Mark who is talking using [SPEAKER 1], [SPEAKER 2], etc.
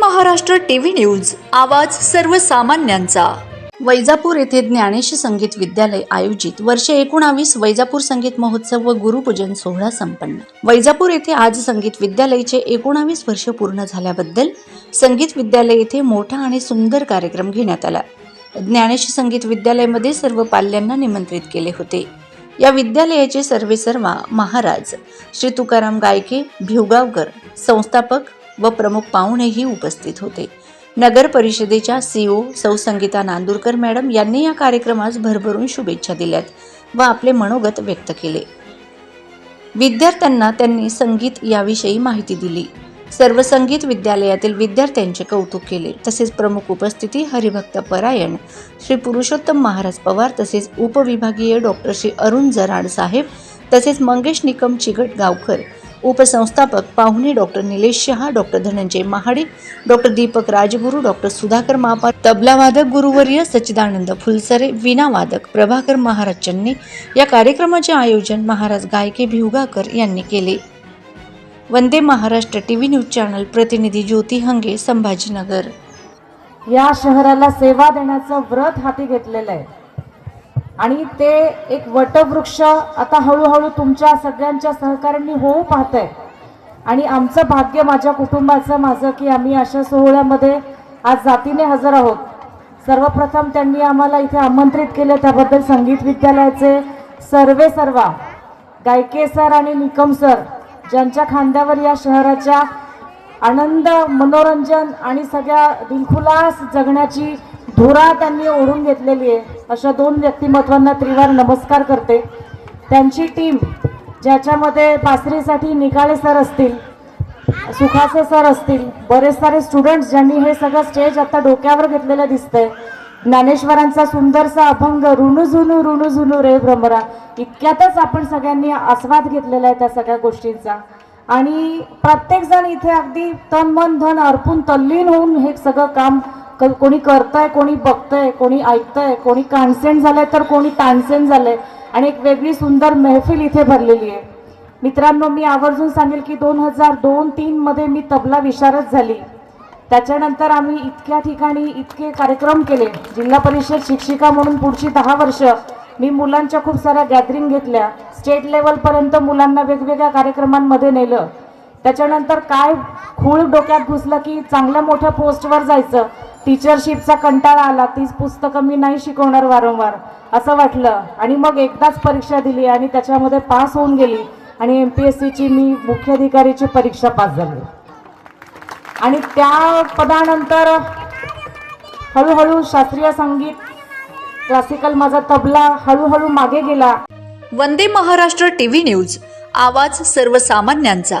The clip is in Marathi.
[SPEAKER 1] महाराष्ट्र टीव्ही न्यूज आवाज सर्वसामान्यांचा. वैजापूर येथे ज्ञानेश संगीत विद्यालय आयोजित वर्ष एकोणावीस वैजापूर संगीत महोत्सव व गुरुपूजन सोहळा संपन्न. वैजापूर येथे आज संगीत विद्यालयाचे एकोणावीस वर्ष पूर्ण झाल्याबद्दल संगीत विद्यालय येथे मोठा आणि सुंदर कार्यक्रम घेण्यात आला. ज्ञानेश संगीत विद्यालयामध्ये सर्व पाल्यांना निमंत्रित केले होते. या विद्यालयाचे सर्वेसर्वा महाराज श्री तुकाराम गायके भिवगावकर संस्थापक व प्रमुख पाहुणेही उपस्थित होते. नगर परिषदेच्या सीओ सौ संगीता नांदूरकर मॅडम यांनी या कार्यक्रमास भरभरून शुभेच्छा दिल्यात व आपले मनोगत व्यक्त केले. विद्यार्थ्यांना त्यांनी संगीत याविषयी माहिती दिली. सर्व संगीत विद्यालयातील विद्यार्थ्यांचे कौतुक केले. तसेच प्रमुख उपस्थिती हरिभक्त परायण श्री पुरुषोत्तम महाराज पवार तसेच उपविभागीय डॉक्टर श्री अरुण जराड साहेब तसेच मंगेश निकम चिगट गावकर उपसंस्थापक पाहुणे doctor Nilesh Shah doctor Dhananjay Mahade doctor Deepak Rajguru doctor Sudhakar मापा तबलावादक गुरुवर्य सच्चिदानंद फुलसरे वीणावादक प्रभाकर महाराज चन्ने या कार्यक्रमाचे आयोजन महाराज गायके भिवगाकर यांनी केले. Vande Maharashtra TV news channel प्रतिनिधी ज्योती हंगे संभाजीनगर.
[SPEAKER 2] या शहराला सेवा देण्याचं व्रत हाती घेतलेलं आहे. आणि ते एक वटवृक्ष आता हळूहळू तुमच्या सगळ्यांच्या सहकार्यांनी होऊ पाहत आहे आणि आमचं भाग्य माझ्या कुटुंबाचं माझं की आम्ही अशा सोहळ्यामध्ये आज जातीने हजर आहोत. सर्वप्रथम त्यांनी आम्हाला इथे आमंत्रित केलं त्याबद्दल संगीत विद्यालयाचे सर्वे सर्वा गायके सर आणि निकम सर ज्यांच्या खांद्यावर या शहराच्या आनंद मनोरंजन आणि सगळ्या दिलखुलास जगण्याची धुरा त्यांनी ओढून घेतलेली आहे. अशा दोन व्यक्तिमत्वांना त्रिवार नमस्कार करते. त्यांची टीम ज्याच्यामध्ये पासरीसाठी निकाळे सर असतील सुखासे सर असतील बरेच सारे स्टुडंट्स ज्यांनी हे सगळं स्टेज आता डोक्यावर घेतलेलं दिसतंय. ज्ञानेश्वरांचा सुंदरसा अभंग ऋणू झुनू ऋणू झुनू रे भ्रमरा. इतक्यातच आपण सगळ्यांनी आस्वाद घेतलेला आहे त्या सगळ्या गोष्टींचा. आणि प्रत्येकजण इथे अगदी तन मन धन अर्पून तल्लीन होऊन हे सगळं काम कोणी करताय कोणी बघतंय कोणी ऐकतंय कोणी कानसेन झालंय तर कोणी तानसेन झालंय. आणि एक वेगळी सुंदर मेहफिल इथे भरलेली आहे. मित्रांनो मी आवर्जून सांगेल की दोन हजार दोन तीनमध्ये मी तबला विशारद झाली. त्याच्यानंतर आम्ही इतक्या ठिकाणी इतके कार्यक्रम केले. जिल्हा परिषद शिक्षिका म्हणून पुढची दहा वर्ष मी मुलांच्या खूप साऱ्या गॅदरिंग घेतल्या. स्टेट लेवलपर्यंत मुलांना वेगवेगळ्या कार्यक्रमांमध्ये नेलं. त्याच्यानंतर काय खूळ डोक्यात घुसलं की चांगल्या मोठ्या पोस्टवर जायचं. टीचरशिपचा कंटाळा आला. तीच पुस्तकं मी नाही शिकवणार वारंवार असं वाटलं. आणि मग एकदाच परीक्षा दिली आणि त्याच्यामध्ये पास होऊन गेली. आणि एम पी एस सीची मी मुख्याधिकारीची परीक्षा पास झाली. आणि त्या पदानंतर हळूहळू शास्त्रीय संगीत क्लासिकल माझा तबला हळूहळू मागे गेला.
[SPEAKER 1] Vande Maharashtra TV news. आवाज सर्वसामान्यांचा.